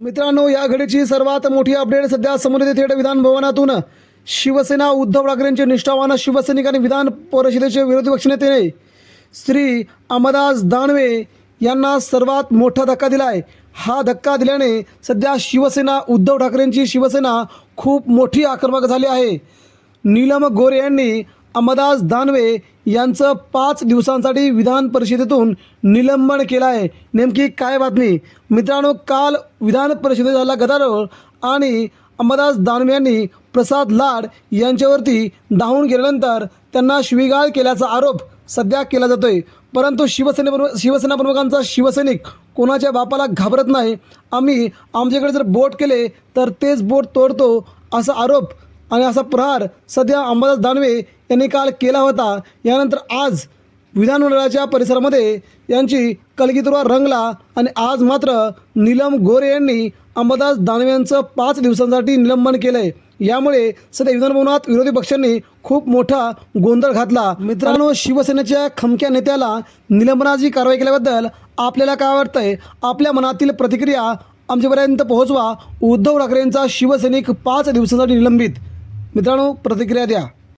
मित्रांनो या घडीची सर्वात मोठी अपडेट सध्या समोर येते थेट विधानभवनातून शिवसेना उद्धव ठाकरेंचे निष्ठावान शिवसैनिक आणि विधान परिषदेचे विरोधी पक्षनेते श्री अमरदास दानवे यांना सर्वात मोठा धक्का दिला आहे हा धक्का दिल्याने सध्या शिवसेना उद्धव ठाकरेंची शिवसेना खूप मोठी आक्रमक झाली आहे. नीलम गोरे यांनी अमदास दानवे यांचं पाच दिवसांसाठी विधान परिषदेतून निलंबन केलं आहे नेमकी काय बातमी? मित्रांनो काल विधान परिषदेत झाला गदारोळ आणि अमरदास दानवे यांनी प्रसाद लाड यांच्यावरती धावून गेल्यानंतर त्यांना शिवीगाळ केल्याचा आरोप सध्या केला जातोय. परंतु शिवसेने शिवसेना प्रमुखांचा शिवसैनिक कोणाच्या बापाला घाबरत नाही? आम्ही आमच्याकडे जर बोट केले तर तेच बोट तोडतो असा आरोप आणि असा प्रहार सध्या अंबादास दानवे यांनी काल केला होता. यानंतर आज विधानमंडळाच्या परिसरामध्ये यांची कलगीतुरा रंगला आणि आज मात्र नीलम गोरे यांनी अंबादास दानवे यांचं पाच दिवसांसाठी निलंबन केलं आहे यामुळे सध्या विधानभवनात विरोधी पक्षांनी खूप मोठा गोंधळ घातला. मित्रांनो शिवसेनेच्या खमक्या नेत्याला निलंबनाची कारवाई केल्याबद्दल आपल्याला काय वाटतंय? आपल्या मनातील प्रतिक्रिया आमच्यापर्यंत पोहोचवा. उद्धव ठाकरेंचा शिवसैनिक पाच दिवसांसाठी निलंबित मित्रांनो प्रतिक्रिया द्या.